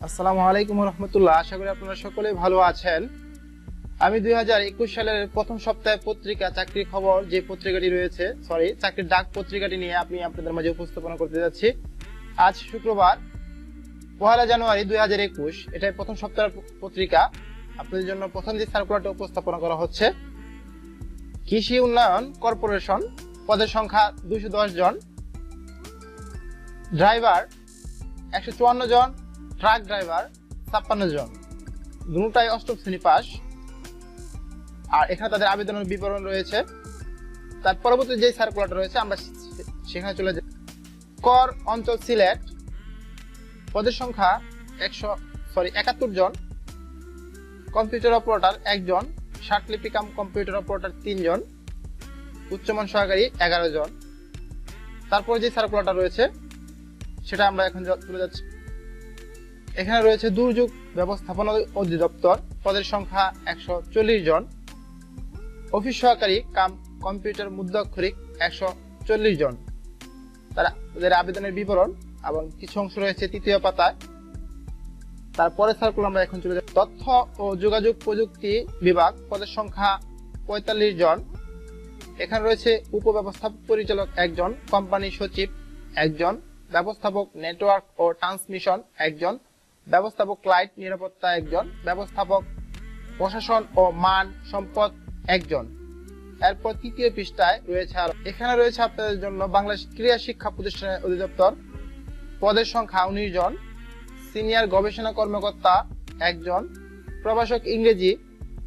আসসালামু আলাইকুম রহমতুল্লাহ আশা করি আপনারা সকলে ভালো আছেন। আমি দুই হাজার একুশ সালের প্রথম সপ্তাহে পত্রিকা, চাকরির খবর যে পত্রিকাটি রয়েছে সরি চাকরির ডাক পত্রিকাটি নিয়ে আমি আপনাদের মাঝে উপস্থাপনা করতে যাচ্ছি। আজ শুক্রবার, পহেলা জানুয়ারি দুই হাজার একুশ, এটাই প্রথম সপ্তাহের পত্রিকা। আপনাদের জন্য প্রথম যে সার্কুলারটা উপস্থাপনা করা হচ্ছে, কৃষি উন্নয়ন কর্পোরেশন, পদের সংখ্যা দশ জন, ড্রাইভার একশো চুয়ান্ন জন ট্রাক ড্রাইভার, ছাপ্পান্ন জন। দুটাই অষ্টম শ্রেণি পাস। আর এখানে তাদের আবেদনের বিবরণ রয়েছে। তার পরবর্তী যে সার্কুলারটা রয়েছে, আমরা সেখানে চলে যাই। কর অঞ্চল সিলেট পদের সংখ্যা একশো সরি একাত্তর জন। কম্পিউটার অপারেটর একজন। কাম কম্পিউটার অপারেটর তিনজন। উচ্চমান সহকারী এগারো জন। তারপর যে সার্কুলারটা রয়েছে, সেটা আমরা এখন চলে যাচ্ছি এখানে রয়েছে দুর্যোগ ব্যবস্থাপনা অধিদপ্তর। পদের সংখ্যা একশো চল্লিশ জন। অফিস সহকারী কাম কম্পিউটার মুদ্রাক্ষরিক একশো চল্লিশ জন। তারা তাদের আবেদনের বিবরণ এবং কিছু অংশ রয়েছে তৃতীয় পাতায়। তারপরে সার্কুল আমরা এখন চলে যাব। তথ্য ও যোগাযোগ প্রযুক্তি বিভাগ পদের সংখ্যা পঁয়তাল্লিশ জন। এখানে রয়েছে উপব্যবস্থাপক পরিচালক একজন, কোম্পানি সচিব একজন, ব্যবস্থাপক নেটওয়ার্ক ও ট্রান্সমিশন একজন। ব্যবস্থাপক লাইট নিরাপত্তা একজন, ব্যবস্থাপক প্রশাসন ও মান সম্পদ একজন। এরপর তৃতীয় পৃষ্ঠায় রয়েছে আর। এখানে রয়েছে আপনাদের জন্য বাংলাদেশ ক্রীড়া শিক্ষা প্রতিষ্ঠানের অধিদপ্তর। পদের সংখ্যা উনিশ জন। সিনিয়র গবেষণা কর্মকর্তা একজন। প্রভাষক ইংরেজি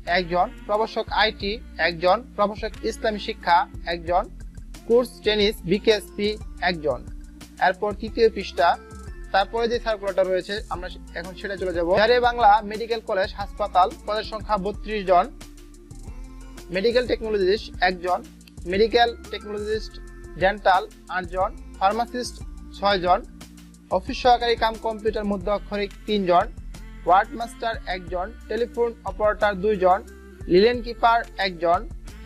একজন। প্রভাষক আইটি একজন। প্রভাষক ইসলামী শিক্ষা একজন। কোর্স টেনিস বিকেএসপি একজন। এরপর তৃতীয় পৃষ্ঠা তারপরে যে সার্কুলারটা রয়েছে, আমরা এখন সেটা চলে যাব। বাংলা মেডিকেল কলেজ হাসপাতাল, পদের সংখ্যা বত্রিশ জন। মেডিকেল টেকনোলজিস্ট একজন মেডিকেল টেকনোলজিস্ট ডেন্টাল আটজন ফার্মাসিস্ট ছয় জন অফিস সহকারী কাম কম্পিউটার মধ্যে অক্ষরিক তিনজন ওয়ার্ড মাস্টার একজন টেলিফোন অপারেটর দুইজন লিলেন কিপার একজন।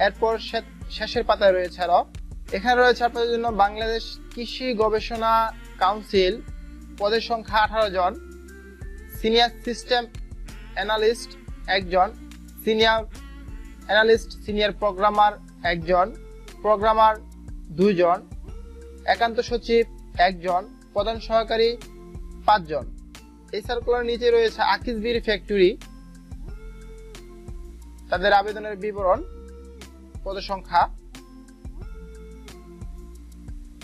এরপর শেষের পাতায় রয়েছে আরও। এখানে রয়েছে আপনাদের জন্য বাংলাদেশ কৃষি গবেষণা কাউন্সিল। পদের সংখ্যা আঠারো জন। সিনিয়র সিস্টেম অ্যানালিস্ট একজন। সিনিয়র অ্যানালিস্ট সিনিয়র প্রোগ্রামার একজন। প্রোগ্রামার দুইজন একান্ত সচিব একজন। প্রধান সহকারী পাঁচজন। এই সার্কুলার নিচে রয়েছে আকিস বিড়ি ফ্যাক্টরি তাদের আবেদনের বিবরণ, পদের সংখ্যা।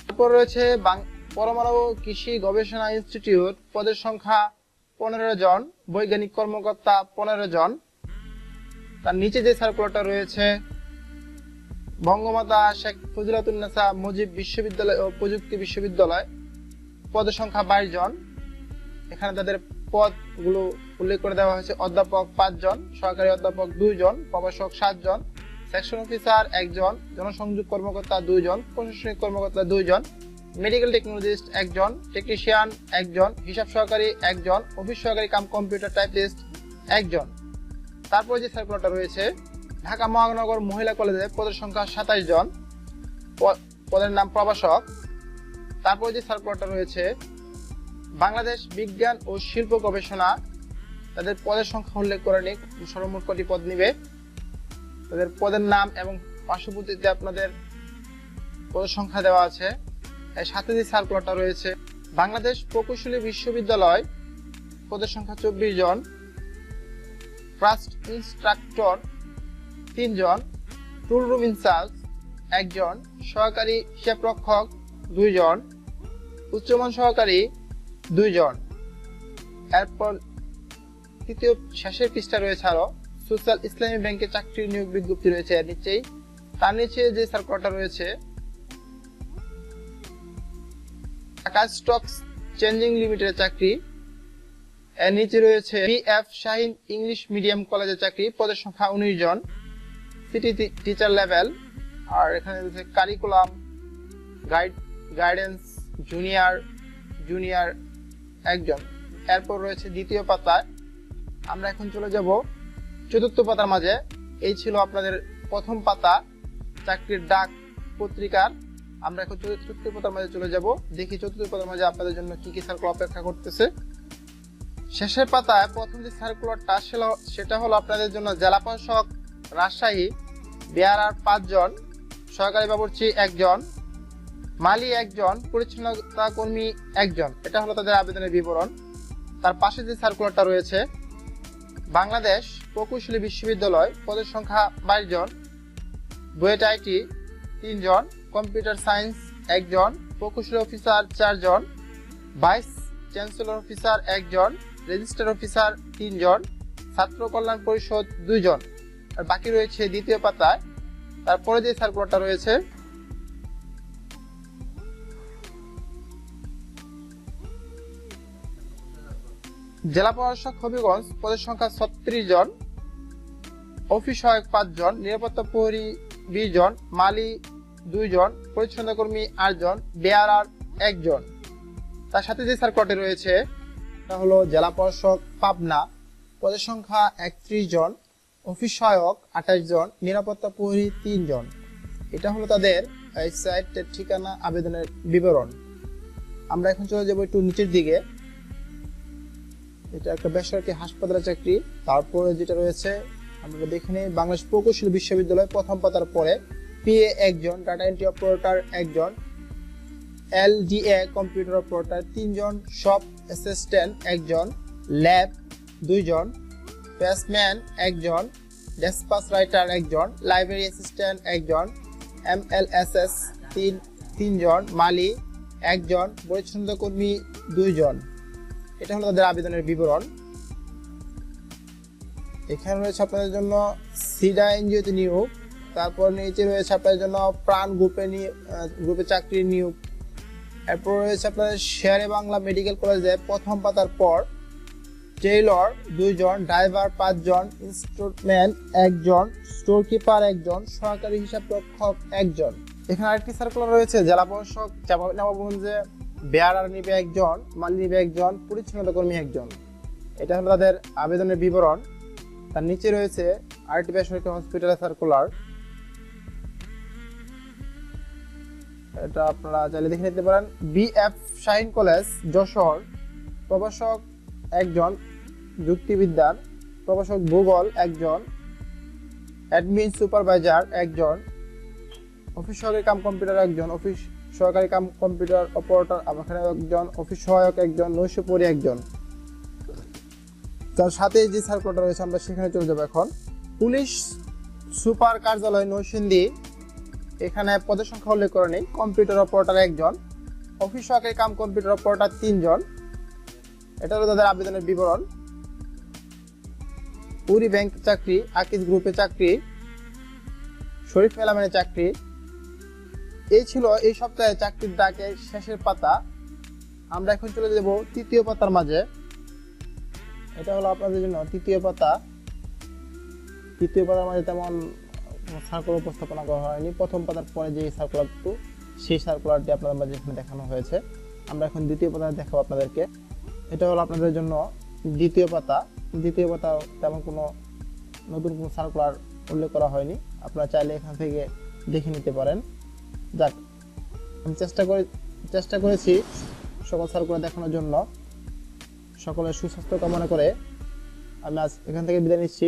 তারপর রয়েছে পরমাণু কৃষি গবেষণা ইনস্টিটিউট পদের সংখ্যা পনেরো জন, বৈজ্ঞানিক কর্মকর্তা পনেরো জন। তার নিচে যে সার্কুলারটা রয়েছে, বঙ্গমাতা শেখ ফজিলাতুন্নেসা মুজিব বিশ্ববিদ্যালয় ও প্রযুক্তি বিশ্ববিদ্যালয় পদের সংখ্যা বাইশ জন। এখানে তাদের পদগুলো উল্লেখ করে দেওয়া হয়েছে, অধ্যাপক পাঁচজন সহকারী অধ্যাপক দুইজন প্রভাষক সাতজন সেকশন অফিসার একজন জনসংযোগ কর্মকর্তা দুইজন প্রশাসনিক কর্মকর্তা দুইজন মেডিকেল টেকনোলজিস্ট একজন টেকনিশিয়ান একজন, হিসাব সহকারী একজন অফিস সহকারী কাম কম্পিউটার টাইপিস্ট একজন। তারপর যে সার্কুলারটা রয়েছে, ঢাকা মহানগর মহিলা কলেজে পদের সংখ্যা সাতাইশ জন। পদের নাম প্রভাষক। তারপর যে সার্কুলারটা রয়েছে, বাংলাদেশ বিজ্ঞান ও শিল্প গবেষণা, তাদের পদের সংখ্যা উল্লেখ করে নিক সর্বমোট কটি পদ নিবে? তাদের পদের নাম এবং পার্শ্ববর্তীতে আপনাদের পদের সংখ্যা দেওয়া আছে। সাথে যে সার্কুলারটা রয়েছে, বাংলাদেশ প্রকৌশলী বিশ্ববিদ্যালয়, পদের সংখ্যা চব্বিশ জন ফার্স্ট ইনস্ট্রাক্টর তিনজন টুল রুম ইনচার্জ একজন সহকারী হিসাবরক্ষক দুইজন উচ্চমান সহকারী দুইজন এরপর তৃতীয় শেষের পৃষ্ঠা রয়েছে আরও সোশ্যাল ইসলামী ব্যাংকে চাকরির নিয়োগ বিজ্ঞপ্তি রয়েছে এর নিচেই। তার নিচে যে সার্কুলারটা রয়েছে ঢাকা স্টকস চেঞ্জিং লিমিটেডের চাকরি। এর নিচে রয়েছে B F Shaheen English medium কলেজের চাকরি, পদের সংখ্যা উনিশ জন। City teacher level. আর এখানে রয়েছে curriculum, guide, guidance, junior junior একজন। এরপর রয়েছে দ্বিতীয় পাতায় আমরা এখন চলে যাব চতুর্থ পাতার মাঝে। এই ছিল আপনাদের প্রথম পাতা, চাকরির ডাক পত্রিকার। আমরা এখন চতুর্থ পাতার মাঝে চলে যাব। দেখি চতুর্থ পাতার মাঝে আপনাদের জন্য কি কি সার্কেল অপেক্ষা করতেছে। শেষের পাতায় প্রথম যে সার্কুলারটা সেটা হলো আপনাদের জন্য জেলা প্রশাসক, রাজশাহী বেয়ারার পাঁচজন, সহকারী বাবুর্চি একজন, মালি একজন, পরিচ্ছন্নতা কর্মী একজন। এটা হলো তাদের আবেদনের বিবরণ। তার পাশে যে সার্কুলারটা রয়েছে, বাংলাদেশ প্রকৌশলী বিশ্ববিদ্যালয়, পদের সংখ্যা বাইশ জন, বুয়েট আইটি তিনজন কম্পিউটার সায়েন্স একজন, প্রকৌশলী অফিসার চারজন, ভাইস চ্যান্সেলর অফিসার একজন, রেজিস্টার অফিসার তিনজন, ছাত্র কল্যাণ পরিষদ দুইজন। আর বাকি রয়েছে দ্বিতীয় পাতায়। তারপরে যে সার্কুলারটা রয়েছে, জেলা প্রশাসক হবিগঞ্জ পদের সংখ্যা ছত্রিশ জন, অফিস সহায়ক পাঁচজন, নিরাপত্তা প্রহরী বিশ জন, মালি দুইজন পরিচ্ছন্ন কর্মী আটজন, বেয়ারার একজন। তার সাথে যে সার্কুলারটি রয়েছে, তা হলো জেলা প্রশাসক পাবনা। পদের সংখ্যা একত্রিশ জন, অফিস সহায়ক আঠাশ জন, নিরাপত্তা প্রহরী তিনজন এটা হলো তাদের এই সাইটের ঠিকানা, আবেদনের বিবরণ। আমরা এখন চলে যাব একটু নিচের দিকে। এটা একটা বেসরকারি হাসপাতালের চাকরি। তারপরে যেটা রয়েছে, আমরা দেখে নিই, বাংলাদেশ প্রকৌশলী বিশ্ববিদ্যালয় প্রথম পাতার পরে পিএ একজন ডাটা এন্ট্রি অপারেটর একজন এল এলডিএ কম্পিউটার অপারেটর তিনজন শপ অ্যাসিস্ট্যান্ট একজন ল্যাব দুইজন প্যাসম্যান একজন ডেসপাস রাইটার একজন লাইব্রেরি অ্যাসিস্ট্যান্ট একজন এমএলএসএস তিন, তিনজন মালি একজন পরিচ্ছন্নতা কর্মী দুইজন। এটা হলো তাদের আবেদনের বিবরণ। এখানে রয়েছে আপনাদের জন্য সিডা এনজিওতে নিয়োগ তারপর নিচে রয়েছে আপনার জন্য প্রাণ গ্রুপে নিয়ে- গ্রুপে চাকরির নিয়োগ। এরপর রয়েছে আপনার শেয়ারে বাংলা মেডিকেল কলেজে প্রথম পাতার পর টেইলর দুইজন, ড্রাইভার পাঁচজন, ইনস্টলমেন্ট একজন স্টোর কিপার একজন, সহকারী হিসাব রক্ষক একজন। এখানে আরেকটি সার্কুলার রয়েছে, জেলা প্রশাসক চাপা- নবাবগঞ্জে বেয়ারার নিবে একজন, মালি নিবে একজন পরিচ্ছন্নতা কর্মী একজন। এটা হলো তাদের আবেদনের বিবরণ। তার নিচে রয়েছে আরেকটি বেসরকারি হসপিটালের সার্কুলার এটা আপনারা চাইলে দেখে নিতে পারেন। BF Shaheen college Jessore. প্রভাষক একজন, যুক্তিবিদ্যার। প্রভাষক ভূগোল একজন। অ্যাডমিন সুপারভাইজার একজন। অফিস সহকারী কাম কম্পিউটার একজন। অফিস সহকারী কাম কম্পিউটার অপারেটর এখানে একজন। অফিস সহায়ক একজন। নৈশপরি একজন। তার সাথে যে সার্কুলারটা রয়েছে, আমরা সেখানে চলে যাব এখন। পুলিশ সুপার কার্যালয় নৌসিন্দি এখানে পদের সংখ্যা উল্লেখ করে নেই কম্পিউটার অপারেটর একজন। অফিস সহকারী কাম কম্পিউটার অপারেটর তিনজন। এটা হলো তাদের আবেদনের বিবরণ। পুরি ব্যাংক চাকরি, আকিজ গ্রুপে চাকরি। শরীফ মেলামেনের চাকরি। এই ছিল এই সপ্তাহে চাকরির ডাকে শেষের পাতা। আমরা এখন চলে যাব তৃতীয় পাতার মাঝে। এটা হলো আপনাদের জন্য তৃতীয় পাতা। তৃতীয় পাতার মাঝে তেমন সার্কুলার উপস্থাপনা করা হয়নি। প্রথম পাতার পরে যে সার্কুলারটু সেই সার্কুলারটি আপনাদের মাঝে এখানে দেখানো হয়েছে। আমরা এখন দ্বিতীয় পাতা দেখাবো আপনাদেরকে। এটা হলো আপনাদের জন্য দ্বিতীয় পাতা। দ্বিতীয় পাতা তেমন কোনো নতুন কোনো সার্কুলার উল্লেখ করা হয়নি। আপনারা চাইলে এখান থেকে দেখে নিতে পারেন। যাক, আমি চেষ্টা করে চেষ্টা করেছি সকল সার্কুলার দেখানোর জন্য। সকলের সুস্বাস্থ্য কামনা করে আমি আজ এখান থেকে বিদায় নিচ্ছি।